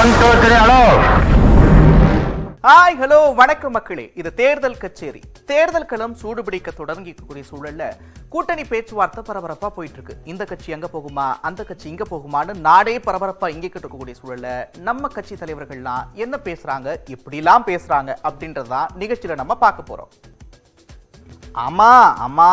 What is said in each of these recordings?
Hello hi hello வணக்கம் மக்களே. இது தேர்தல் கச்சேரி. தேர்தல் களம் சூடுபிடிக்க தொடங்கி கூடிய சூழல்ல கூட்டணி பேச்சுவார்த்தை பரபரப்பா போயிட்டு இருக்கு இந்த கட்சி அங்க போகுமா? அந்த கட்சி இங்க போகுமான்னு நாடே பரபரப்பா இங்கிட்டு இருக்கக்கூடிய சூழல்ல நம்ம கட்சி தலைவர்கள்லாம் என்ன பேசுறாங்க? எப்படிலாம் பேசுறாங்க? அப்படின்றதான் நிகழ்ச்சியில நம்ம பார்க்க போறோம். ஆமா ஆமா.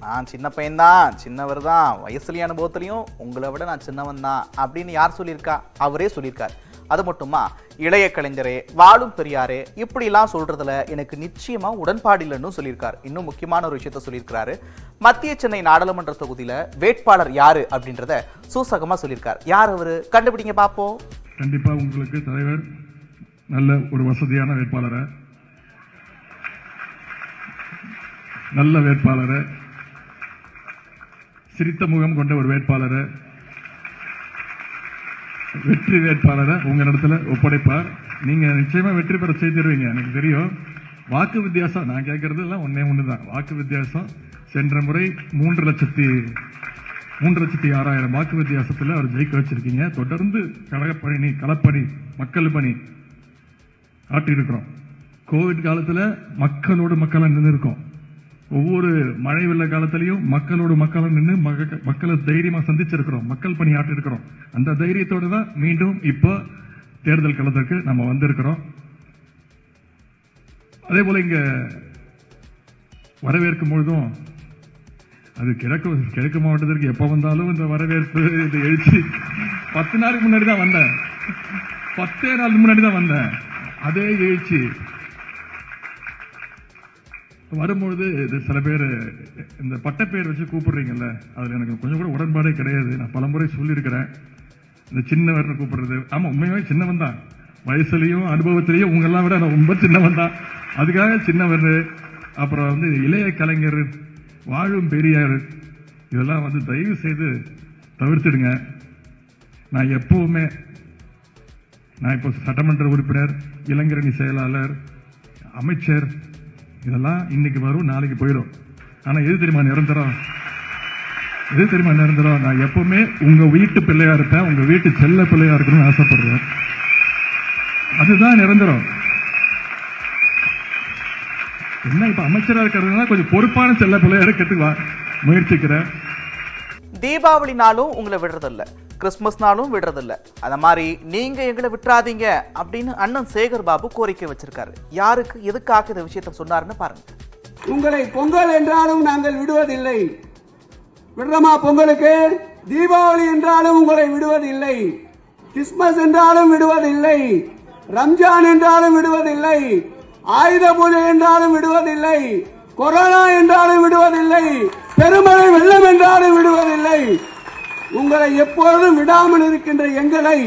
நான் சின்ன பையன்தான். சின்னவர் தான் வயசுலயும் அனுபவத்துலையும் உங்களை விட நான் சின்னவன் தான் அப்படின்னு யார் சொல்லியிருக்கா? அவரே சொல்லியிருக்கார். அது மட்டுமா? இளைய கலைஞரே வாழும் பெரியாரே இப்படிலாம் சொல்றதுல எனக்கு நிச்சயமா உடன்பாடு இல்லைன்னு சொல்லியிருக்காரு. இன்னும் முக்கியமான ஒரு விஷயத்த சொல்லியிருக்காரு மத்திய சென்னை நாடாளுமன்ற தொகுதியில வேட்பாளர் யாரு அப்படின்றத சூசகமா சொல்லியிருக்கார். யார் அவரு? கண்டுபிடிங்க பாப்போம். கண்டிப்பா உங்களுக்கு தலைவர் நல்ல ஒரு வசதியான வேட்பாளரை. நல்ல வேட்பாளரை. சிரித்த முகம் கொண்ட ஒரு வேட்பாளரை. வெற்றி வேட்பாளரை உங்க இடத்துல ஒப்படைப்பார். நீங்க நிச்சயமா வெற்றி பெற செய்திருவீங்க. எனக்கு தெரியும். வாக்கு வித்தியாசம் நான் கேட்கறது எல்லாம் ஒன்னே ஒண்ணுதான் வாக்கு வித்தியாசம் சென்ற முறை மூன்று லட்சத்தி மூன்று லட்சத்தி ஆறாயிரம் வாக்கு வித்தியாசத்தில் அவர் ஜெயிக்க வச்சிருக்கீங்க. தொடர்ந்து கழகப்பணி களப்பணி மக்கள் பணி காட்டியிருக்கிறோம். கோவிட் காலத்துல மக்களோடு மக்களாக நின்று இருக்கோம் ஒவ்வொரு மழை வெள்ள காலத்திலையும் மக்களோடு மக்களா நின்று மக்களை தைரியமா சந்திச்சிருக்கிறோம். மக்கள் பணியாற்றி இருக்கிறோம் அந்த தைரியத்தோடு தான் மீண்டும் இப்போ தேர்தல் களத்திற்கு நம்ம வந்திருக்கிறோம். அதே போல இங்க வரவேற்கும் பொழுதும் அது கிழக்கு கிழக்கு மாவட்டத்திற்கு எப்ப வந்தாலும் இந்த வரவேற்பு இது எழுச்சி. பத்து நாளுக்கு முன்னாடி தான் வந்தேன். பத்தே நாளுக்கு முன்னாடி தான் வந்தேன். அதே எழுச்சி. வரும்பொழுது இது சில பேர் இந்த பட்டப்பேர் வச்சு கூப்பிடுறீங்கல்ல அதில் எனக்கு கொஞ்சம் கூட உடன்பாடே கிடையாது. நான் பலமுறை சொல்லியிருக்கிறேன். இந்த சின்னவர்னு கூப்பிடுறது. ஆமாம் உண்மையாவே சின்னவன் தான். வயசுலையும் அனுபவத்திலையும் உங்கெல்லாம் விட நான் ரொம்ப சின்னவன் தான். அதுக்காக சின்னவர் அப்புறம் வந்து இளைய கலைஞர் வாழும் பெரியார் இதெல்லாம் வந்து தயவு செய்து தவிர்த்துடுங்க. நான் எப்பவுமே நான் இப்போ சட்டமன்ற உறுப்பினர் இளைஞரணி செயலாளர் அமைச்சர் இதெல்லாம் இன்னைக்கு வரும் நாளைக்கு போயிடும். ஆனா எது தெரியுமா நிரந்தரம்? எது தெரியுமா நிரந்தரம்? நான் எப்பவுமே உங்க வீட்டு பிள்ளையா இருப்பேன் உங்க வீட்டு செல்ல பிள்ளையா இருக்கணும்னு ஆசைப்படுறேன். அதுதான் நிரந்தரம். என்ன இப்ப அமைச்சரா இருக்கிறதுனால கொஞ்சம் பொறுப்பான செல்ல பிள்ளையா இருக்கிறதுக்கு முயற்சிக்கிறேன். தீபாவளி நாளும் உங்களை விடுறதில்லை. கிறிஸ்மஸ்னாலும் விடுறதில்ல. அந்த மாதிரி நீங்கள் எங்களை விட்டுறாதீங்க அப்படின்னு அண்ணன் சேகர் பாபு கோரிக்கை வச்சிருக்காரு. யாருக்கு எதுக்காக இந்த விஷயத்த சொன்னாருன்னு பாருங்க. உங்களை பொங்கல் என்றாலும் நாங்கள் விடுவதில்லை. விடுறமா பொங்கலுக்கு? தீபாவளி என்றாலும் உங்களை விடுவதில்லை. கிறிஸ்மஸ் என்றாலும் விடுவதில்லை. ரம்ஜான் என்றாலும் விடுவதில்லை. ஆயுத பூஜை என்றாலும் விடுவதில்லை. கொரோனா என்றாலும் விடுவதில்லை. பெருமழை வெள்ளம் என்றாலும் விடுவதில்லை. உங்களை எப்போதும் விடாமல் இருக்கின்ற எங்களை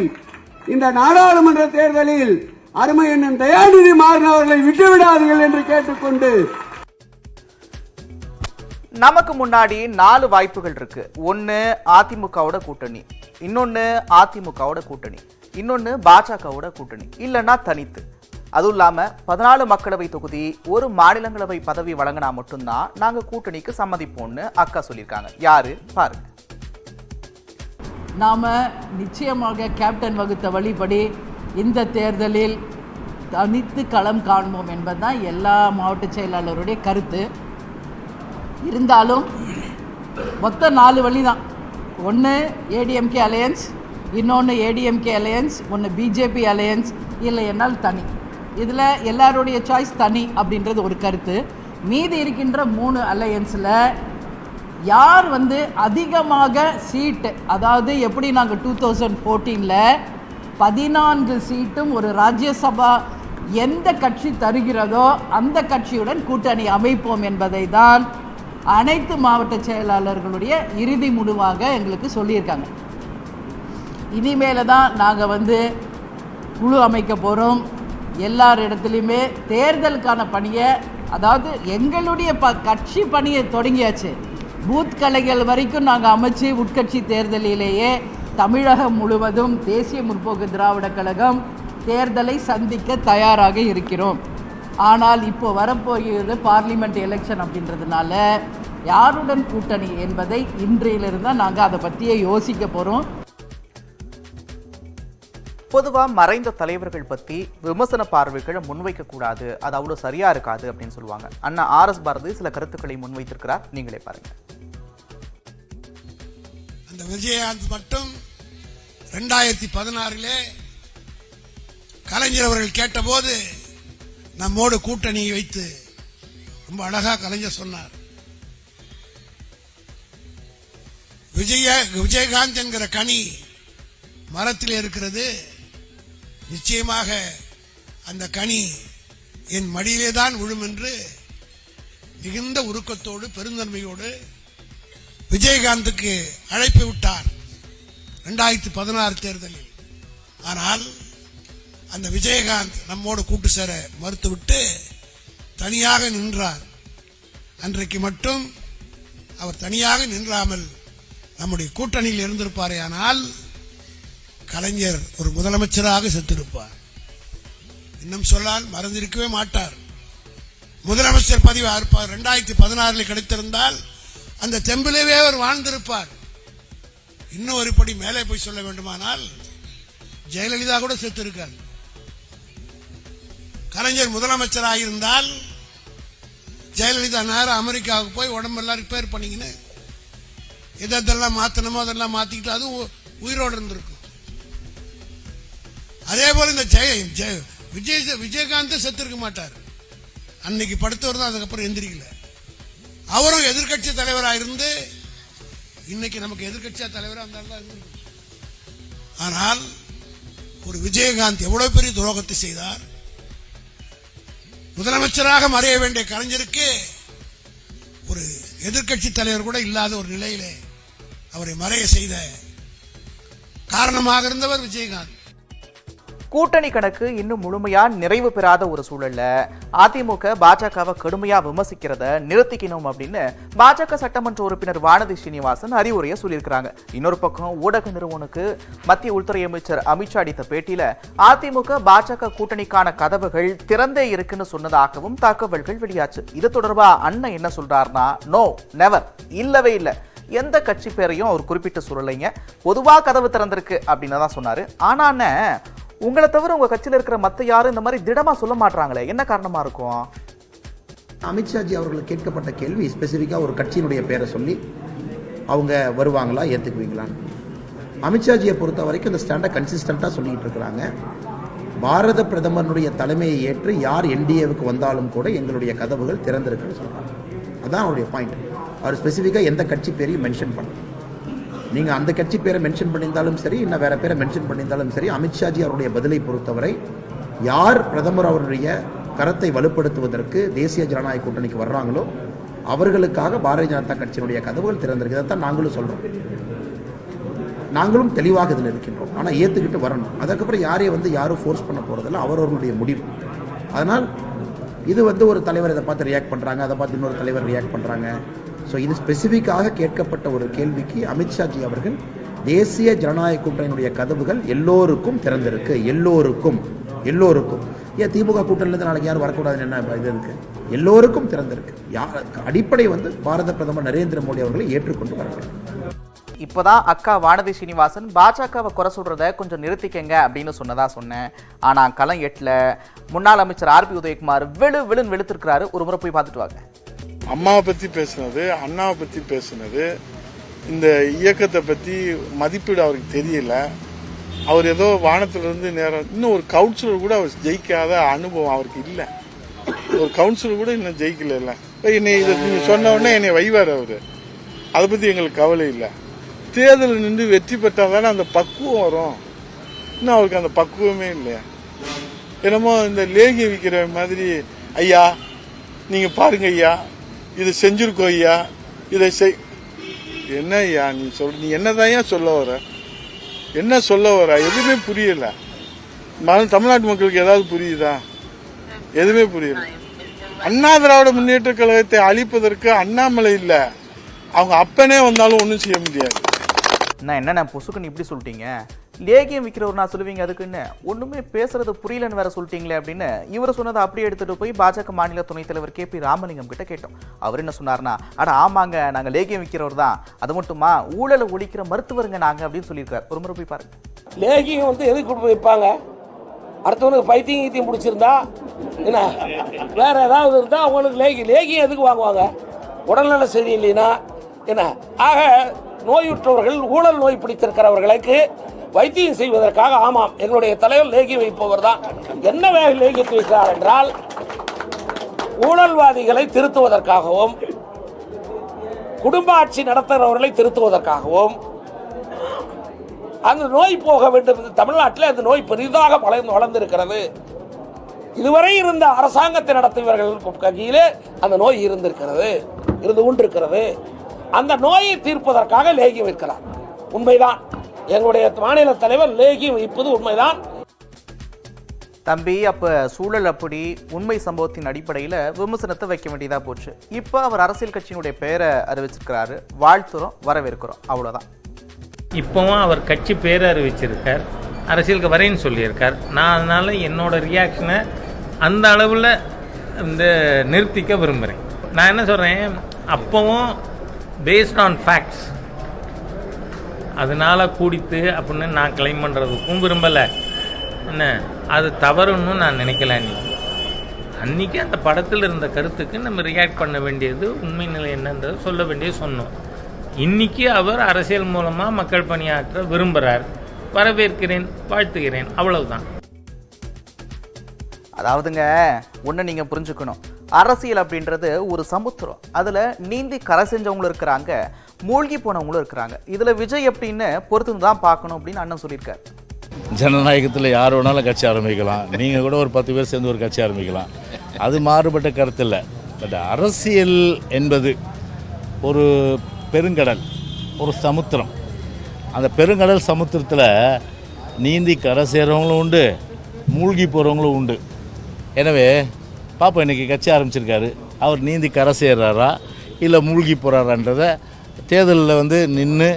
இந்த நாடாளுமன்ற தேர்தலில் அருமை என்னும் தயாநிதி மாறன் அவர்களை விட்டுவிடாதீர்கள் என்று கேட்டுக்கொண்டு நமக்கு முன்னாடி நாலு வாய்ப்புகள் இருக்கு. ஒன்னு அதிமுகவோட கூட்டணி இன்னொன்னு அதிமுகவோட கூட்டணி இன்னொன்னு பாஜகவோட கூட்டணி இல்லைன்னா தனித்து. அதுவும் இல்லாமல் பதினாலு மக்களவை தொகுதி ஒரு மாநிலங்களவை பதவி வழங்கினா மட்டும்தான் நாங்கள் கூட்டணிக்கு சம்மதிப்போம்னு அக்கா சொல்லியிருக்காங்க. யாரு? பாருங்க. நாம் நிச்சயமாக கேப்டன் வகுத்த வழிப்படி இந்த தேர்தலில் தனித்து களம் காண்போம் என்பதுதான் எல்லா மாவட்ட செயலாளருடைய கருத்து. இருந்தாலும் மொத்தம் நாலு வழி தான் ஒன்று ஏடிஎம்கே அலையன்ஸ் இன்னொன்று ஏடிஎம்கே அலையன்ஸ் ஒன்று பிஜேபி அலையன்ஸ் இல்லை என்னால் தனி. இதில் எல்லாருடைய சாய்ஸ் தனி அப்படின்றது ஒரு கருத்து. மீதி இருக்கின்ற மூணு அலையன்ஸில் யார் வந்து அதிகமாக சீட்டு அதாவது எப்படி நாங்கள் டூ தௌசண்ட் ஃபோர்டீனில் பதினான்கு சீட்டும் ஒரு ராஜ்யசபா எந்த கட்சி தருகிறதோ அந்த கட்சியுடன் கூட்டணி அமைப்போம் என்பதை தான் அனைத்து மாவட்ட செயலாளர்களுடைய இறுதி முடிவாக எங்களுக்கு சொல்லியிருக்காங்க. இனிமேல தான் நாங்கள் வந்து குழு அமைக்க போகிறோம் எல்லார் இடத்துலையுமே தேர்தலுக்கான பணியை அதாவது எங்களுடைய ப கட்சி பணியை தொடங்கியாச்சு. பூத் கலைகள் வரைக்கும் நாங்கள் அமைச்சு உட்கட்சி தேர்தலிலேயே தமிழகம் முழுவதும் தேசிய முற்போக்கு திராவிட கழகம் தேர்தலை சந்திக்க தயாராக இருக்கிறோம். ஆனால் இப்போ வரப்போகிறது பார்லிமெண்ட் எலெக்ஷன் அப்படின்றதுனால யாருடன் கூட்டணி என்பதை இன்றையிலிருந்து நாங்கள் அதை பற்றியே யோசிக்க போகிறோம் பொதுவாக மறைந்த தலைவர்கள் பற்றி விமர்சன பார்வைகளை முன்வைக்கக்கூடாது. அது அவ்வளவு சரியா இருக்காது அப்படின்னு சொல்லுவாங்க. அண்ணா ஆர் எஸ் பாரதி சில கருத்துக்களை முன்வைத்திருக்கிறார். நீங்களே பாருங்க. அந்த விஜயகாந்த் மட்டும் ரெண்டாயிரத்தி பதினாறிலே கலைஞர் அவர்கள் கேட்டபோது நம்மோடு கூட்டணி வைத்து ரொம்ப அழகா கலைஞர் சொன்னார். விஜய விஜயகாந்த் என்கிற கனி மரத்தில் இருக்கிறது. நிச்சயமாக அந்த கனி என் மடியிலே தான் விழும் என்று மிகுந்த உருக்கத்தோடு பெருந்தன்மையோடு விஜயகாந்துக்கு அழைப்பு விட்டார் ரெண்டாயிரத்தி பதினாறு தேர்தலில். ஆனால் அந்த விஜயகாந்த் நம்மோடு கூட்டு சேர மறுத்துவிட்டு தனியாக நின்றார். அன்றைக்கு மட்டும் அவர் தனியாக நின்றாமல் நம்முடைய கூட்டணியில் இருந்திருப்பாரே ஆனால் கலைஞர் ஒரு முதலமைச்சராக செத்திருப்பார். இன்னும் சொல்லால் மறந்திருக்கவே மாட்டார். முதலமைச்சர் பதிவு இருப்பார் ரெண்டாயிரத்தி பதினாறில் கிடைத்திருந்தால் அந்த தெம்பிலேயே அவர் வாழ்ந்திருப்பார். இன்னும் ஒரு படி மேலே போய் சொல்ல வேண்டுமானால் ஜெயலலிதா கூட செத்திருக்கார். கலைஞர் முதலமைச்சராக இருந்தால் ஜெயலலிதா நேரம் அமெரிக்காவுக்கு போய் உடம்பெல்லாம் ரிப்பேர் பண்ணிக்கின்னு எதெல்லாம் மாத்தணுமோ அதெல்லாம் மாத்திக்கிட்டு அதுவும் உ- உயிரோடு இருந்திருக்கும். அதே போல இந்த ஜெய ஜெய விஜய் விஜயகாந்த் செத்திருக்க மாட்டார். அன்னைக்கு படுத்தவர் தான் அதுக்கப்புறம் எந்திரிக்கல. அவரும் எதிர்க்கட்சி தலைவராக இருந்து இன்னைக்கு நமக்கு எதிர்க்கட்சியா தலைவராக இருந்தால்தான் ஆனால் ஒரு விஜயகாந்த் எவ்வளவு பெரிய துரோகத்தை செய்தார்? முதலமைச்சராக மறைய வேண்டிய கலைஞருக்கு ஒரு எதிர்க்கட்சி தலைவர் கூட இல்லாத ஒரு நிலையிலே அவரை மறைய செய்த காரணமாக இருந்தவர் விஜயகாந்த். கூட்டணி கணக்கு இன்னும் முழுமையா நிறைவு பெறாத ஒரு சூழல்ல. அதிமுக பாஜகவை கடுமையா விமர்சிக்கிறத நிறுத்திக்கணும் அப்படின்னு பாஜக சட்டமன்ற உறுப்பினர் வானதி ஸ்ரீனிவாசன் அறிவுரையை சொல்லியிருக்கிறாங்க. இன்னொரு பக்கம் ஊடக நிறுவனுக்கு மத்திய உள்துறை அமைச்சர் அமித்ஷா அளித்த பேட்டியில அதிமுக பாஜக கூட்டணிக்கான கதவுகள் திறந்தே இருக்குன்னு சொன்னதாகவும் தகவல்கள் வெளியாச்சு. இது தொடர்பா அண்ணன் என்ன சொல்றாருன்னா நோ நெவர் இல்லவே இல்லை. எந்த கட்சி பேரையும் அவர் குறிப்பிட்டு சொல்லலைங்க. பொதுவா கதவு திறந்திருக்கு அப்படின்னு தான் சொன்னாரு. ஆனா உங்களை தவிர உங்க கட்சியில் இருக்கிற மற்ற யாரும் இந்த மாதிரி திடமா சொல்ல மாட்டாங்களே என்ன காரணமா இருக்கும்? அமித்ஷாஜி அவர்களுக்கு கேட்கப்பட்ட கேள்வி ஸ்பெசிஃபிக்காக ஒரு கட்சியினுடைய பேரை சொல்லி அவங்க வருவாங்களா ஏற்றுக்குவீங்களான்னு அமித்ஷாஜியை பொறுத்த வரைக்கும் இந்த ஸ்டாண்டை கன்சிஸ்டண்ட்டாக சொல்லிட்டு இருக்கிறாங்க. பாரத பிரதமருடைய தலைமையை ஏற்று யார் என்டிஏவுக்கு வந்தாலும் கூட எங்களுடைய கதவுகள் திறந்திருக்குன்னு சொல்கிறாங்க அதான் அவருடைய பாயிண்ட் அவர் ஸ்பெசிஃபிக்காக எந்த கட்சி பேரையும் மென்ஷன் பண்ணல. நீங்கள் அந்த கட்சி பேரை மென்ஷன் பண்ணியிருந்தாலும் சரி இன்னும் வேற பேரை மென்ஷன் பண்ணியிருந்தாலும் சரி அமித்ஷாஜி அவருடைய பதிலை பொறுத்தவரை யார் பிரதமர் அவருடைய கரத்தை வலுப்படுத்துவதற்கு தேசிய ஜனநாயக கூட்டணிக்கு வர்றாங்களோ அவர்களுக்காக பாரதிய ஜனதா கட்சியினுடைய கதவுகள் திறந்திருக்கு. இதைத்தான் நாங்களும் சொல்றோம். நாங்களும் தெளிவாக இதில் இருக்கின்றோம். ஆனால் ஏற்றுக்கிட்டு வரணும். அதுக்கப்புறம் யாரையும் வந்து யாரும் ஃபோர்ஸ் பண்ண போகிறதில்ல அவரவர்களுடைய முடிவு. அதனால் இது வந்து ஒரு தலைவர் இதை பார்த்து ரியாக்ட் பண்ணுறாங்க அதை பார்த்து இன்னொரு தலைவர் ரியாக்ட் பண்ணுறாங்க ஸோ இது ஸ்பெசிஃபிக்காக கேட்கப்பட்ட ஒரு கேள்விக்கு அமித்ஷாஜி அவர்கள் தேசிய ஜனநாயக கூட்டணியினுடைய கதவுகள் எல்லோருக்கும் திறந்திருக்கு. எல்லோருக்கும். எல்லோருக்கும். ஏன் திமுக கூட்டணியிலேருந்து நாளைக்கு யாரும் வரக்கூடாதுன்னு என்ன இது இருக்கு? எல்லோருக்கும் திறந்திருக்கு. யார் அடிப்படை வந்து பாரத பிரதமர் நரேந்திர மோடி அவர்களை ஏற்றுக்கொண்டு வர வேண்டும் இப்பதான் அக்கா வானதி ஸ்ரீனிவாசன் பாஜகவை குறை சொல்றத கொஞ்சம் நிறுத்திக்கங்க அப்படின்னு சொன்னதா சொன்னேன். ஆனா களம் எட்டில் முன்னாள் அமைச்சர் ஆர் பி உதயகுமார் வெளு வெளுன்னு வெளுத்திருக்கிறாரு. ஒரு முறை போய் பார்த்துட்டு வாங்க. அம்மாவை பற்றி பேசுனது அண்ணாவை பற்றி பேசுனது இந்த இயக்கத்தை பற்றி மதிப்பீடு அவருக்கு தெரியல. அவர் ஏதோ வானத்திலிருந்து நேரம் இன்னும் ஒரு கவுன்சிலர் கூட அவர் ஜெயிக்காத அனுபவம் அவருக்கு இல்லை. ஒரு கவுன்சிலர் கூட இன்னும் ஜெயிக்கல இல்லை. என்னை இதை நீங்கள் சொன்ன உடனே என்னை வைவார் அவர். அதை பற்றி எங்களுக்கு கவலை இல்லை. தேர்தலில் நின்று வெற்றி பெற்றால் தானே அந்த பக்குவம் வரும். இன்னும் அவருக்கு அந்த பக்குவமே இல்லையா என்னமோ இந்த லேகி விற்கிற மாதிரி ஐயா நீங்கள் பாருங்க ஐயா இது செஞ்சிருக்கோ ஐயா. இதை செய் என்ன ஐயா நீ சொல் நீ என்னதான் சொல்ல வர? என்ன சொல்ல வர? எதுவுமே புரியல. தமிழ்நாட்டு மக்களுக்கு ஏதாவது புரியுதா? எதுவுமே புரியல. அண்ணா திராவிட முன்னேற்ற கழகத்தை அழிப்பதற்கு அண்ணாமலை இல்லை. அவங்க அப்பனே வந்தாலும் ஒன்றும் செய்ய முடியாது. நான் என்ன பொசுக்குன்னு இப்படி சொல்லிட்டீங்க? லேகியம் விற்கிறவர் நான் சொல்லுவீங்க அதுக்குன்னு ஒன்றுமே பேசுறது புரியலன்னு வேற சொல்லிட்டீங்களே அப்படின்னு இவர் சொன்னதை அப்படியே எடுத்துகிட்டு போய் பாஜக மாநில துணைத் தலைவர் கே பி ராமலிங்கம் கிட்ட கேட்டோம். அவர் என்ன சொன்னார்னா அட ஆமாங்க நாங்கள் லேகியம் விற்கிறவர் தான். அது மட்டுமா? ஊழலை ஒழிக்கிற மருத்துவருங்க நாங்கள் அப்படின்னு சொல்லியிருக்காரு. ஒரு முறை போய் பாருங்க. லேகியம் வந்து எதுக்கு கொண்டு வைப்பாங்க? அடுத்தவனுக்கு பைத்தியம் கீத்தியம் பிடிச்சிருந்தா என்ன? வேற ஏதாவது இருந்தால் அவங்களுக்கு லேகி லேகியம் எதுக்கு வாங்குவாங்க? உடல்நல சரியில்லைன்னா என்ன? ஆக நோயுற்றவர்கள் ஊழல் நோய் பிடித்திருக்கிறவர்களுக்கு வைத்தியம் செய்வதற்காக ஆமாம் என்னுடைய தலைவர் லேகியம் வைப்பவர் தான். என்ன வேக லேகியத்தை வைக்கிறார் என்றால் ஊழல்வாதிகளை திருத்துவதற்காகவும் குடும்ப ஆட்சி நடத்துகிறவர்களை திருத்துவதற்காகவும் அந்த நோய் போக வேண்டும் தமிழ்நாட்டில் அந்த நோய் பெரிதாக வளர்ந்து வளர்ந்திருக்கிறது. இதுவரை இருந்த அரசாங்கத்தை நடத்துபவர்கள் கையிலே அந்த நோய் இருந்திருக்கிறது இருந்து கொண்டிருக்கிறது அந்த நோயை தீர்ப்பதற்காக லேகியம் வைக்கிறார். உண்மைதான். எங்களுடைய மாநில தலைவர் லேகியம் வைப்பது உண்மைதான். தம்பி அப்ப சூழல் அப்படி உண்மை சம்பவத்தின் அடிப்படையில விமர்சனத்தை வைக்க வேண்டியதா போச்சு. இப்ப அவர் அரசியல் கட்சியினுடைய பெயரை அறிவிச்சிருக்கிறாரு. வாழ்த்துறோம் வரவேற்கிறோம். அவ்வளவுதான். இப்போவும் அவர் கட்சி பேரை அறிவிச்சிருக்கார். அரசியலுக்கு வரேன்னு சொல்லியிருக்கார். நான் அதனால என்னோட ரியாக்ஷனை அந்த அளவில் இந்த நிறுத்திக்க விரும்புகிறேன் நான் என்ன சொல்கிறேன் அப்போவும் பேஸ்ட் ஆன் ஃபேக்ட்ஸ் அதனால கூடித்து அப்படின்னு நான் கிளைம் பண்ணுறதுக்கும் விரும்பலை. என்ன? அது தவறுன்னு நான் நினைக்கல அன்னைக்கு அன்றைக்கி அந்த படத்தில் இருந்த கருத்துக்கு நம்ம ரியாக்ட் பண்ண வேண்டியது உண்மை நிலை என்னன்றதை சொல்ல வேண்டியது சொன்னோம். இன்னைக்கு அவர் அரசியல் மூலமாக மக்கள் பணியாற்ற விரும்புகிறார் வரவேற்கிறேன் வாழ்த்துகிறேன் அவ்வளவுதான். அதாவதுங்க ஒன்று நீங்கள் புரிஞ்சுக்கணும். அரசியல் அப்படின்றது ஒரு சமுத்திரம். அதில் நீந்தி கரை செஞ்சவங்களும் இருக்கிறாங்க மூழ்கி போனவங்களும் இருக்கிறாங்க. இதில் விஜய் அப்படின்னு பொறுத்து தான் பார்க்கணும் அப்படின்னு அண்ணன் சொல்லியிருக்காரு. ஜனநாயகத்தில் யார் வேணாலும் கட்சி ஆரம்பிக்கலாம். நீங்கள் கூட ஒரு பத்து பேர் சேர்ந்து ஒரு கட்சி ஆரம்பிக்கலாம். அது மாறுபட்ட கருத்து இல்லை. பட் அரசியல் என்பது ஒரு பெருங்கடல் ஒரு சமுத்திரம். அந்த பெருங்கடல் சமுத்திரத்தில் நீந்தி கரை சேர்றவங்களும் உண்டு மூழ்கி போகிறவங்களும் உண்டு. எனவே பாப்போம் இன்றைக்கி கட்சி ஆரம்பிச்சிருக்காரு. அவர் நீந்தி கரை சேர்றாரா? இல்லை மூழ்கி போகிறாரான்றதை தேர்தலில் வந்து நின்று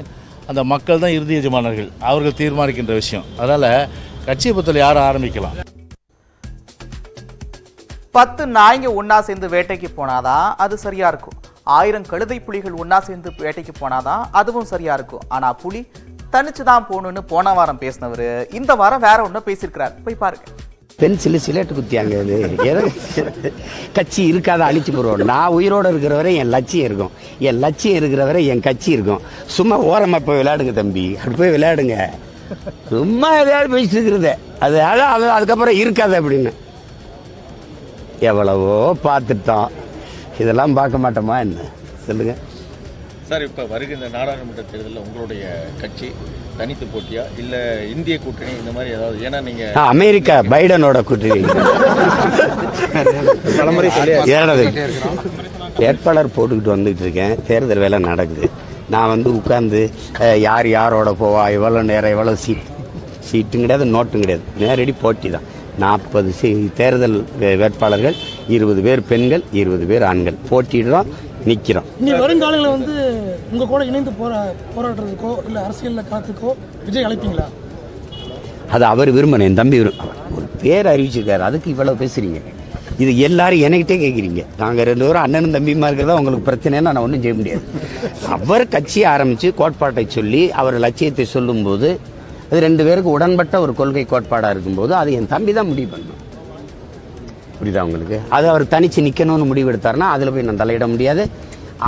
அந்த மக்கள் தான் இறுதி எஜமானர்கள். அவர்கள் தீர்மானிக்கின்ற விஷயம். அதனால் கட்சியை பொறுத்தவரை யாரும் ஆரம்பிக்கலாம். பத்து நாய்ங்க ஒன்றா சேர்ந்து வேட்டைக்கு போனாதான் அது சரியாக இருக்கும். ஆயிரம் கழுதை புலிகள் ஒன்றா சேர்ந்து வேட்டைக்கு போனாதான் அதுவும் சரியாக இருக்கும். ஆனால் புலி தனிச்சு தான் போகணுன்னு போன வாரம் பேசினவர். இந்த வாரம் வேற ஒன்றும் பேசியிருக்கிறார். போய் பாருங்கள் பென்சில் சிலேட்டு குத்தியாங்க இது எதை கட்சி இருக்காத அழிச்சு போடுவோம். நான் உயிரோடு இருக்கிற வரை என் லட்சியம் இருக்கும். என் லட்சியம் இருக்கிற வரை என் கட்சி இருக்கும். சும்மா ஓரமாக போய் விளையாடுங்க தம்பி. அப்படி போய் விளையாடுங்க. சும்மா எதையாவது பேசிட்டு இருக்கிறதே. அது அது அதுக்கப்புறம் இருக்காது அப்படின்னு. எவ்வளவோ பார்த்துட்டோம். இதெல்லாம் பார்க்க மாட்டோமா என்ன? சொல்லுங்கள் சார் இப்போ வருகின்ற நாடாளுமன்ற தேர்தலில் உங்களுடைய கட்சி தனித்து போட்டியா? இல்லை இந்திய கூட்டணி இந்த மாதிரி ஏதாவது ஏன்னா நீங்கள் அமெரிக்கா பைடனோட கூட்டணி. ஏனது வேட்பாளர் போட்டுக்கிட்டு வந்துகிட்டு இருக்கேன். தேர்தல் வேலை நடக்குது. நான் வந்து உட்கார்ந்து அஹ், யார் யாரோட போவா எவ்வளோ நேரம் எவ்வளோ சீட் சீட்டும் கிடையாது நோட்டும் கிடையாது. நேரடி போட்டி தான். நாற்பது தேர்தல் வே- வேட்பாளர்கள் இருபது பேர் பெண்கள் இருபது பேர் ஆண்கள். போட்டிடுறோம் நிற்கிறோம். இனி வருங்காலங்களில் வந்து உங்க கூட இணைந்து போரா போராடுறதுக்கோ இல்ல அரசியல்ல காத்துக்கோ விஜய் அழைப்பீங்களா? அது அவர் விரும்பணும் என் தம்பி ஒரு பேர் அறிவிச்சிருக்காரு. அதுக்கு இவ்வளவு பேசுறீங்க. இது எல்லாரும் என்கிட்டே கேட்குறீங்க நாங்கள் ரெண்டு பேரும் அண்ணனும் தம்பியுமா இருக்கிறதா உங்களுக்கு பிரச்சனைன்னா நான் ஒன்றும் செய்ய முடியாது. அவர் கட்சியை ஆரம்பித்து கோட்பாட்டை சொல்லி அவர் லட்சியத்தை சொல்லும்போது அது ரெண்டு பேருக்கு உடன்பட்ட ஒரு கொள்கை கோட்பாடாக இருக்கும்போது அது என் தம்பி தான் முடிவு பண்ணணும். புரியுதா உங்களுக்கு? அது அவர் தனிச்சு நிற்கணும்னு முடிவு எடுத்தார்னா அதில் போய் நான் தலையிட முடியாது.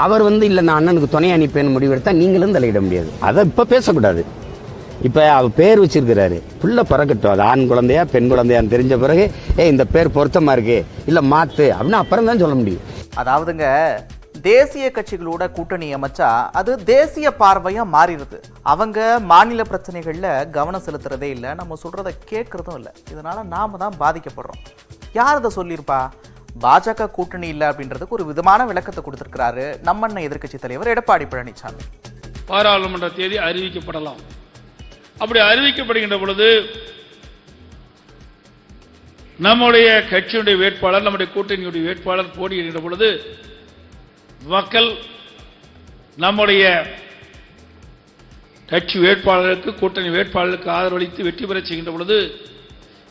அவர் வந்து இல்லை நான் அண்ணனுக்கு துணை அனுப்பேன்னு முடிவு எடுத்தா நீங்களும் தலையிட முடியாது. அதை இப்போ பேசக்கூடாது. இப்போ அவர் பேர் வச்சிருக்கிறாரு. புள்ள பறக்கட்டும். அது ஆண் குழந்தையா பெண் குழந்தையான்னு தெரிஞ்ச பிறகு ஏ இந்த பேர் பொருத்தமா இருக்கு? இல்லை மாற்று அப்படின்னு அப்புறம் தான் சொல்ல முடியும். அதாவதுங்க தேசிய கட்சிகளோட கூட்டணி அமைச்சா அது தேசிய பார்வையா மாறிடுது. அவங்க மாநில பிரச்சனைகள்ல கவனம் செலுத்துறதே இல்லை. நம்ம சொல்றதை கேட்கறதும் இல்லை. இதனால நாம தான் பாதிக்கப்படுறோம். யார் அதை சொல்லியிருப்பா? பாஜக கூட்டணி இல்லை அப்படின்றதுக்கு ஒரு விதமான விளக்கத்தை கொடுத்திருக்கிறாரு நம்மண்ண எதிர்க்கட்சி தலைவர் எடப்பாடி பழனிசாமி. பாராளுமன்ற தேதி அறிவிக்கப்படலாம். அப்படி அறிவிக்கப்படுகின்ற பொழுது நம்முடைய கட்சியுடைய வேட்பாளர் நம்முடைய கூட்டணியுடைய வேட்பாளர் போட்டியிடுகின்ற பொழுது மக்கள் நம்முடைய கட்சி வேட்பாளருக்கு கூட்டணி வேட்பாளருக்கு ஆதரவளித்து வெற்றி பெறச் செய்கின்ற பொழுது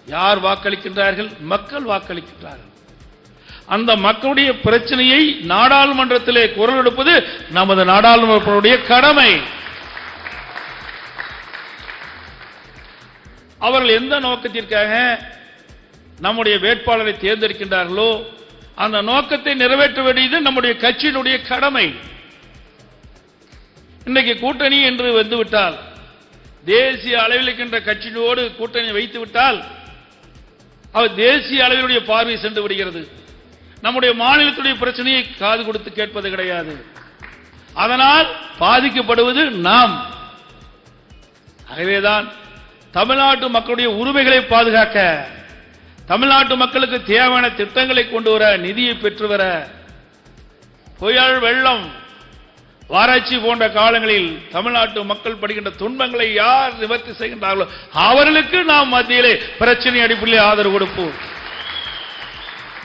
யார் வாக்களிக்கின்றார்கள்? மக்கள் வாக்களிக்கின்றார்கள். அந்த மக்களுடைய பிரச்சனையை நாடாளுமன்றத்திலே குரல் எடுப்பது நமது நாடாளுமன்றத்தினுடைய கடமை. அவர்கள் எந்த நோக்கத்திற்காக நம்முடைய வேட்பாளரை தேர்ந்தெடுக்கின்றார்களோ அந்த நோக்கத்தை நிறைவேற்ற வேண்டியது நம்முடைய கட்சியினுடைய கடமை. இன்றைக்கு கூட்டணி என்று வந்துவிட்டால் தேசிய அளவில் இருக்கின்ற கட்சியோடு கூட்டணி வைத்து விட்டால் தேசிய அளவிலுடைய பார்வை சென்று விடுகிறது. நம்முடைய மாநிலத்துடைய பிரச்சனையை காது கொடுத்து கேட்பது கிடையாது. அதனால் பாதிக்கப்படுவது நாம். ஆகவேதான் தமிழ்நாட்டு மக்களுடைய உரிமைகளை பாதுகாக்க தமிழ்நாட்டு மக்களுக்கு தேவையான திட்டங்களை கொண்டு வர நிதியை பெற்று வர புயல் வெள்ளம் வாராய்ச்சி போன்ற காலங்களில் தமிழ்நாட்டு மக்கள் படுகின்ற துன்பங்களை யார் நிவர்த்தி செய்கின்றார்களோ அவர்களுக்கு நாம் மத்தியிலே பிரச்சனை அடிப்படையில் ஆதரவு கொடுப்போம்.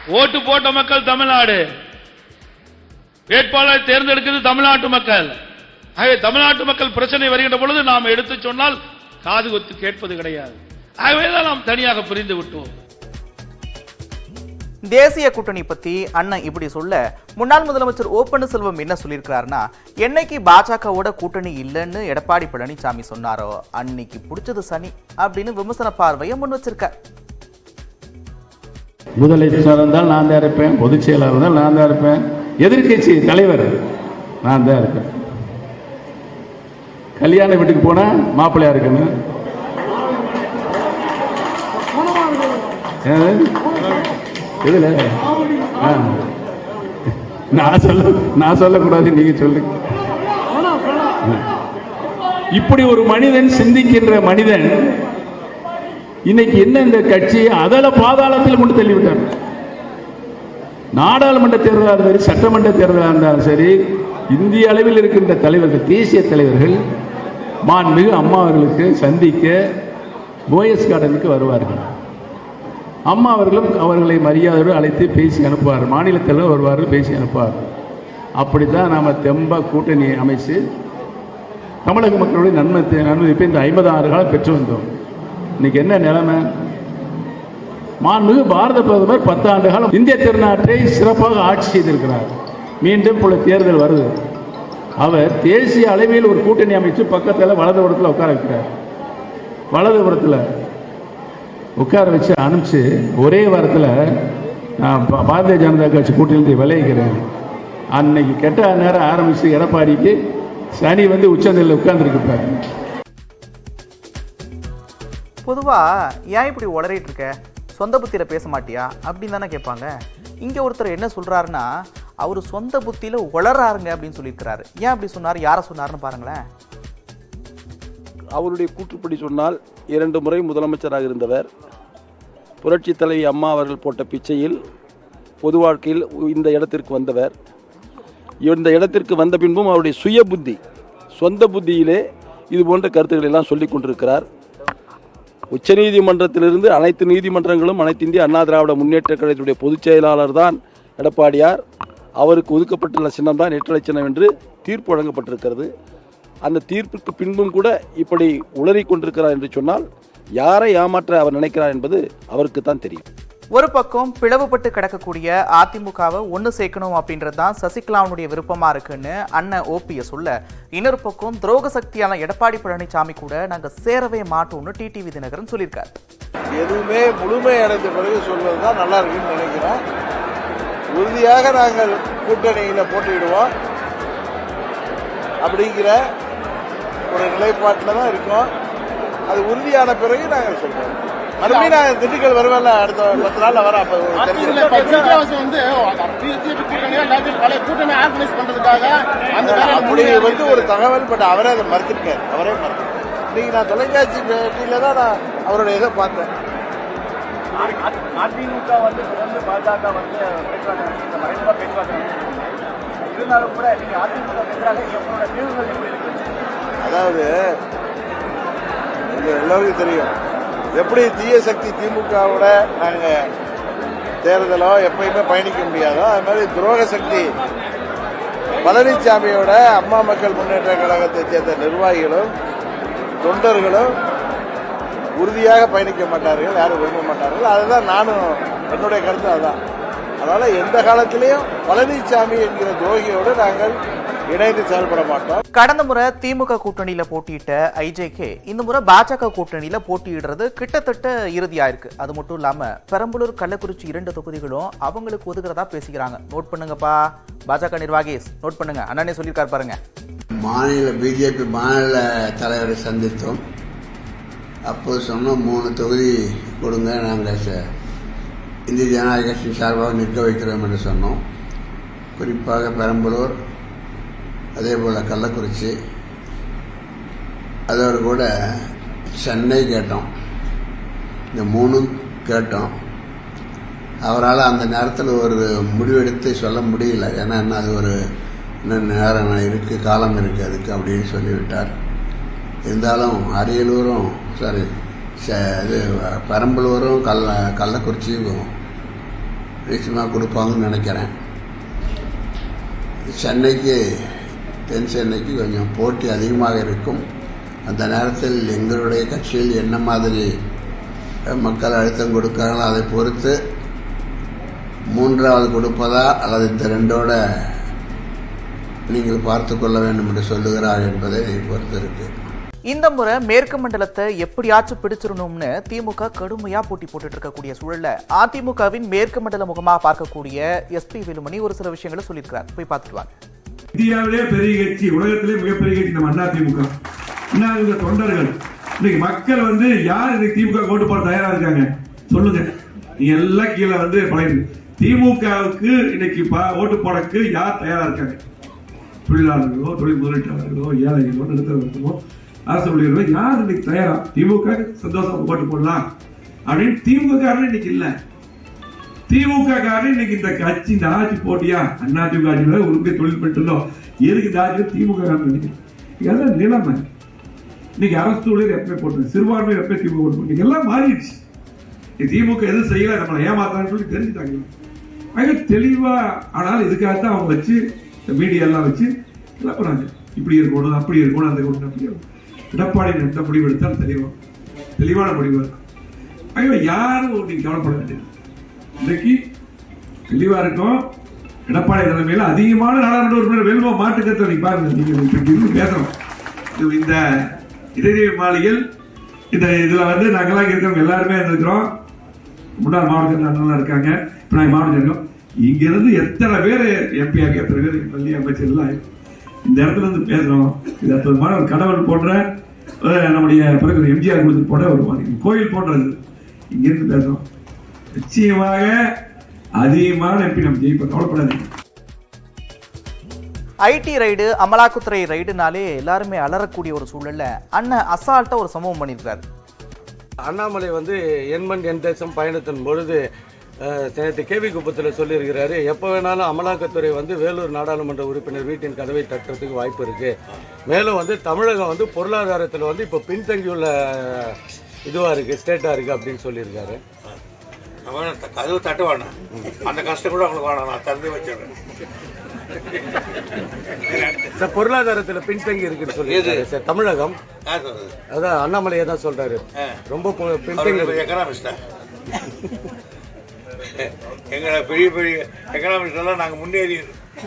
ஓட்டு போட்ட மக்கள் தமிழ்நாடு. வேட்பாளரை தேர்ந்தெடுக்கிறது தமிழ்நாட்டு மக்கள். ஆகவே தமிழ்நாட்டு மக்கள் பிரச்சனை வருகின்ற பொழுது நாம் எடுத்து சொன்னால் காது கொத்து கேட்பது கிடையாது. ஆகவேதான் நாம் தனியாக பிரிந்து விட்டோம். தேசிய கூட்டணி பத்தி அண்ணன் இப்படி சொல்ல முன்னாள் முதலமைச்சர் ஓ பன்னீர்செல்வம் என்ன சொல்லியிருக்கிறாருன்னா என்னைக்கு பாஜகவோட கூட்டணி இல்லைன்னு எடப்பாடி பழனிசாமி சொன்னாரோ அன்னைக்கு பிடிச்சது சனி அப்படின்னு விமர்சன பார்வையை முன் வச்சிருக்கார். முதலமைச்சர் இருந்தால் நான் தான் இருப்பேன் பொதுச் செயலாளர் இருந்தால் நான் தான் இருப்பேன். எதிர்க்கட்சி தலைவர் நான் தான் இருப்பேன் கல்யாண வீட்டுக்கு போனா மாப்பிள்ளையா இருக்கணும்? இதுல? ஆ. நான் சொல்ல நான் சொல்லக்கூடாது நீங்க சொல்லுங்க இப்படி ஒரு மனிதன் சிந்திக்கின்ற மனிதன் இன்னைக்கு என்ன இந்த கட்சி? அதல பாதாளத்தில் கொண்டு தள்ளிவிட்டார். நாடாளுமன்ற தேர்தலாக இருந்தாலும் சரி சட்டமன்ற தேர்தலாக இருந்தாலும் சரி இந்திய அளவில் இருக்கின்ற தலைவர்கள் தேசிய தலைவர்கள் மாண்புமிகு அம்மா அவர்களுக்கு சந்திக்க போயஸ் கார்டனுக்கு வருவார்கள். அம்மா அவர்களும் அவர்களை மரியாதையோடு அழைத்து பேசி அனுப்புவார். மாநிலத்தில் வருவார் பேசி அனுப்புவார். அப்படித்தான் நாம் தெம்பாக கூட்டணி அமைச்சு தமிழக மக்களுடைய நன்மை நன்மதிப்பை இந்த ஐம்பது ஆறு காலம் பெற்று வந்தோம். இன்னைக்கு என்ன நிலைமை? மாண்புமிகு பாரத பிரதமர் பத்தாண்டு காலம் இந்திய திருநாட்டை சிறப்பாக ஆட்சி செய்திருக்கிறார். மீண்டும் பல தேர்தல் வருது. அவர் தேசிய அளவில் ஒரு கூட்டணி அமைச்சு பக்கத்தில் வலதுபுறத்தில் உட்கார வைக்கிறார். வலதுபுறத்தில் உட்கார வச்சு அனுப்பிச்சு ஒரே வாரத்தில் நான் பா- பாரதிய ஜனதா கட்சி கூட்டணியில் விளைவிக்கிறேன் அன்னைக்கு கெட்ட நேரம் ஆரம்பிச்சு எடப்பாடிக்கு சனி வந்து உச்சநிலையில் உட்கார்ந்துருக்குப்பார் பொதுவா ஏன் இப்படி உளறிட்டு இருக்க? சொந்த புத்தியில பேச மாட்டியா? அப்படின்னு தானே கேட்பாங்க. இங்க ஒருத்தர் என்ன சொல்றாருன்னா அவர் சொந்த புத்தியில உளறாருங்க அப்படின்னு சொல்லியிருக்கிறாரு. ஏன் அப்படி சொன்னார்? யாரை சொன்னாருன்னு பாருங்களேன். அவருடைய கூற்றுப்படி சொன்னால் இரண்டு முறை முதலமைச்சராக இருந்தவர் புரட்சி தலைவி அம்மா அவர்கள் போட்ட பிச்சையில் பொது வாழ்க்கையில் இந்த இடத்திற்கு வந்தவர். இந்த இடத்திற்கு வந்த பின்பும் அவருடைய சுய புத்தி சொந்த புத்தியிலே இது போன்ற கருத்துக்களை எல்லாம் சொல்லிக் கொண்டிருக்கிறார். உச்சநீதிமன்றத்திலிருந்து அனைத்து நீதிமன்றங்களும் அனைத்து இந்திய அண்ணா திராவிட முன்னேற்ற கழகத்துடைய பொதுச் செயலாளர் தான் எடப்பாடியார். அவருக்கு ஒதுக்கப்பட்டுள்ள சின்னம் தான் எட்டு சின்னம் என்று தீர்ப்பு வழங்கப்பட்டிருக்கிறது. அந்த தீர்ப்புக்கு பின்பும் கூட இப்படி உளறிக் கொண்டிருக்கிறார் என்று சொன்னால் யாரை ஏமாற்ற அவர் நினைக்கிறார் என்பது அவருக்கு தான் தெரியும். ஒரு பக்கம் பிளவுபட்டு கிடக்கக்கூடிய அதிமுகவை ஒன்று சேர்க்கணும் அப்படின்றது தான் சசிகலாவுடைய விருப்பமா இருக்குன்னு அண்ணன் ஓபிஎஸ் சொல்ல. இன்னொரு பக்கம் துரோக சக்தியான எடப்பாடி பழனிசாமி கூட நாங்க சேரவே மாட்டோம்னு டிடிவி தினகரன் சொல்லியிருக்காரு. எதுவுமே முழுமை அடைந்த பிறகு சொல்வது தான் நல்லா இருக்குன்னு நினைக்கிறோம் உறுதியாக நாங்கள் கூட்டணியில் போட்டியிடுவோம். அப்படிங்கிற ஒரு நிலைப்பாட்டில் தான் இருக்கோம். அது உறுதியான பிறகு நாங்கள் சொல்றோம். மறுபடியும் நாங்கள் திண்டுக்கல் வருவேன்ல அடுத்த பத்து நாள்ல வர அப்ப அப்படி வந்து ஒரு தகவல் பட் அவரே அதை மறுத்திருக்காரு அவரே மறுத்து இன்னைக்கு நான் தொலைக்காட்சி பேட்டியில தான் நான் அவருடைய இதை பார்த்தேன். அதிமுக வந்து தொடர்ந்து பாஜக வந்து பேச்சுவார்த்தை பேச்சுவார்த்தை இருந்தாலும் கூட நீங்க அதிமுக எதிராக தீர்வுகள் எப்படி இருக்கு? அதாவது இது எல்லோருக்கும் தெரியும். எப்படி தீய சக்தி திமுகவோட நாங்க தேர்தலோ எப்பயுமே பயணிக்க முடியாதோ அது மாதிரி துரோக சக்தி பழனிசாமியோட அம்மா மக்கள் முன்னேற்ற கழகத்தை சேர்ந்த நிர்வாகிகளும் தொண்டர்களும் உறுதியாக பயணிக்க மாட்டார்கள் யாரும் விரும்ப மாட்டார்கள். அதுதான் நானும் என்னுடைய கருத்து அதுதான். அதனால எந்த காலத்திலையும் பழனிசாமி என்கிற துரோகியோடு நாங்கள் இணைந்து செயல்பட மாட்டோம். கடந்த முறை திமுக கூட்டணியில போட்டியிட்ட ஐஜேகே இந்த முறை பாஜக கூட்டணியில போட்டியிடுறது கிட்டத்தட்ட இறுதியா இருக்கு அது மட்டும் இல்லாம பெரம்பலூர் கள்ளக்குறிச்சி இரண்டு தொகுதிகளும் அவங்களுக்கு ஒதுக்குறதா பேசிக்கிறாங்க. நோட் பண்ணுங்கப்பா. பாஜக நிர்வாகிஸ் நோட் பண்ணுங்க. அண்ணனே சொல்லியிருக்காரு பாருங்க. மாநில பிஜேபி மாநில தலைவரை சந்தித்தோம். அப்போது சொன்னோம் மூணு தொகுதி கொடுங்க. நாங்கள் இந்திய ஜனநாயக கட்சி சார்பாக நிற்க வைக்கிறோம் என்று சொன்னோம். குறிப்பாக பெரம்பலூர் அதே போல் கள்ளக்குறிச்சி. அதோடு கூட சென்னை கேட்டோம். இந்த மூணும் கேட்டோம். அவரால் அந்த நேரத்தில் ஒரு முடிவெடுத்து சொல்ல முடியல. ஏன்னா என்ன அது ஒரு இன்னும் நேரம் இருக்குது காலம் இருக்குது அதுக்கு அப்படின்னு சொல்லிவிட்டார். இருந்தாலும் அரியலூரும் சாரி ச- இது பெரம்பலூரும் கள்ள கள்ளக்குறிச்சியும் நிச்சயமாக கொடுப்பாங்கன்னு நினைக்கிறேன். சென்னைக்கு தென் சென்னைக்கு கொஞ்சம் போட்டி அதிகமாக இருக்கும். அந்த நேரத்தில் எங்களுடைய கட்சியில் என்ன மாதிரி மக்கள் அழுத்தம் கொடுக்கிறாங்களோ அதை பொறுத்து மூன்றாவது கொடுப்பதா அல்லது இந்த ரெண்டோட நீங்கள் பார்த்து கொள்ள வேண்டும் என்று சொல்லுகிறார் என்பதை பொறுத்து இருக்கு. இந்த முறை மேற்கு மண்டலத்தை எப்படியாச்சும் பிடிச்சிடணும்னு திமுக கடுமையா போட்டி போட்டுட்டு இருக்கக்கூடிய சூழல்ல அதிமுகவின் மேற்கு மண்டல முகமாக பார்க்கக்கூடிய எஸ்பி வேலுமணி ஒரு சில விஷயங்களை சொல்லியிருக்கிறார். போய் பார்த்துட்டு வாங்க. இந்தியாவிலே பெரிய கட்சி உலகத்திலே மிகப்பெரிய கட்சி நம்ம அதிமுக அதிமுக தொண்டர்கள். இன்னைக்கு மக்கள் வந்து யார் இன்னைக்கு திமுக ஓட்டு போட தயாரா இருக்காங்க? சொல்லுங்க. நீங்க எல்லாம் கீழே வந்து பழைய திமுகவுக்கு இன்னைக்கு பா- ஓட்டு போடக்கு யார் தயாரா இருக்காங்க? தொழிலாளர்களோ தொழில் முதலீட்டாளர்களோ ஏழைகளோ நடத்தவர்களோ அரசு ஊழியர்களோ யார் இன்னைக்கு தயாரா? திமுக சந்தோஷம் ஓட்டு போடலாம். அப்படின்னு திமுக இன்னைக்கு இல்லை. திமுக காரன் இன்னைக்கு இந்த கட்சி இந்த ஆட்சி போட்டியா? அண்ணா திமுக ஆட்சி உருப்படி தொழில் பண்ணிட்டு எதுக்கு இந்த ஆட்சி திமுக காரன் இதெல்லாம் நிலைமை? இன்னைக்கு அரசு ஊழியர் எப்பவே போட்டு சிறுபான்மை எப்பவே திமுக போட்டு எல்லாம் மாறிடுச்சு. திமுக எதுவும் செய்யல. நம்மளை ஏமாத்தான்னு சொல்லி தெரிஞ்சுட்டாங்க. ஆக தெளிவா ஆனால் இதுக்காகத்தான் அவங்க வச்சு மீடியா எல்லாம் வச்சு எல்லாம் பண்ணாங்க. இப்படி இருக்கணும் அப்படி இருக்கணும் அந்த கொண்டு அப்படி எடப்பாடி எந்த முடிவு எடுத்தாலும் தெளிவாக தெளிவான முடிவு இருக்கும் ஆகவே யாரும் நீங்கள் கவலைப்பட வேண்டியது இன்னைக்கு தெளிவா இருக்கும் எடப்பாடி தலைமையில் அதிகமான நாடாளுமன்ற உறுப்பினர் வெல்வோ மாட்டுக்கத்தை நீங்க பாருங்க. நீங்கள் இப்ப பேசணும். இந்த இதய மாளிகையில் இந்த இதில் வந்து நாங்களாம் இருக்கிறவங்க எல்லாருமே இருக்கிறோம் முன்னாள் மாவட்டத்தில் அண்ணன் இருக்காங்க. இப்போ நாங்கள் மாவட்டம் இருக்கோம். இங்கேருந்து எத்தனை பேர் எம்பி எத்தனை பேர் பள்ளி அமைச்சர் எல்லாம் இந்த இடத்துல இருந்து பேசுகிறோம் இது அற்புதமான ஒரு கடவுள் போன்ற நம்முடைய பிறகு எம்ஜிஆர் கொடுத்து போன்ற ஒரு மாதிரி. கோயில் போன்றது. இங்கேருந்து பேசுகிறோம் பேசுறோம் நிச்சயமாக அதிகமான எம்பி நம்ம ஜெயிப்போம் கவலைப்படாதீங்க. ஐடி ரைடு அமலாக்கத்துறை ரைடுனாலே எல்லாருமே அலறக்கூடிய ஒரு சூழல்ல அண்ணன் அசால்ட்டா ஒரு சம்பவம் பண்ணியிருக்காரு. அண்ணாமலை வந்து எண்மண் என் தேசம் பயணத்தின் பொழுது நேற்று கேவி குப்பத்தில் சொல்லியிருக்கிறாரு எப்போ வேணாலும் அமலாக்கத்துறை வந்து வேலூர் நாடாளுமன்ற உறுப்பினர் வீட்டின் கதவை தட்டுறதுக்கு வாய்ப்பு இருக்கு. மேலும் வந்து தமிழகம் வந்து பொருளாதாரத்தில் வந்து இப்போ பின்தங்கியுள்ள இதுவாக இருக்கு ஸ்டேட்டாக இருக்கு அப்படின்னு சொல்லியிருக்காரு. கதவு தட்ட வேணாம் அந்த கஷ்டம் கூட அவங்களுக்கு வேணாம் நான் திறந்து வச்சிடுறேன். சார் பொருளாதாரத்தில் பின்தங்கி இருக்குன்னு சொல்லியிருக்காரு சார் தமிழகம்? அதான் அண்ணாமலையை தான் சொல்றாரு. ரொம்ப பின்தங்கி. எக்கனாமிஸ்டா எங்களை பெரிய பெரிய எக்கனாமிஸ்ட் எல்லாம் நாங்கள் முன்னேறி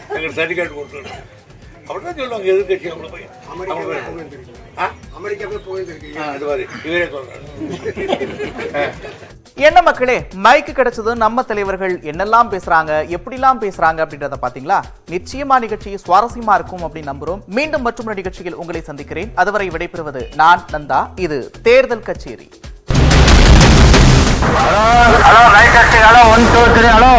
எங்களுக்கு சர்டிஃபிகேட் கொடுத்துருக்கோம். அப்படிதான் சொல்லுவாங்க எதிர்கட்சி அவங்கள போய். அவங்க போய். ஆ, அது மாதிரி. இவரே சொல்றாரு. என்ன மக்களே மைக்கு கிடைச்சது நம்ம தலைவர்கள் என்னெல்லாம் பேசுறாங்க எப்படிலாம் பேசுறாங்க அப்படின்றத பாத்தீங்களா நிச்சயமா நிகழ்ச்சி சுவாரஸ்யமா இருக்கும் அப்படின்னு நம்புறோம். மீண்டும் மற்றும் நிகழ்ச்சியில் உங்களை சந்திக்கிறேன். அதுவரை விடைபெறுவது நான் நந்தா. இது தேர்தல் கச்சேரி. Hello right hello one two three hello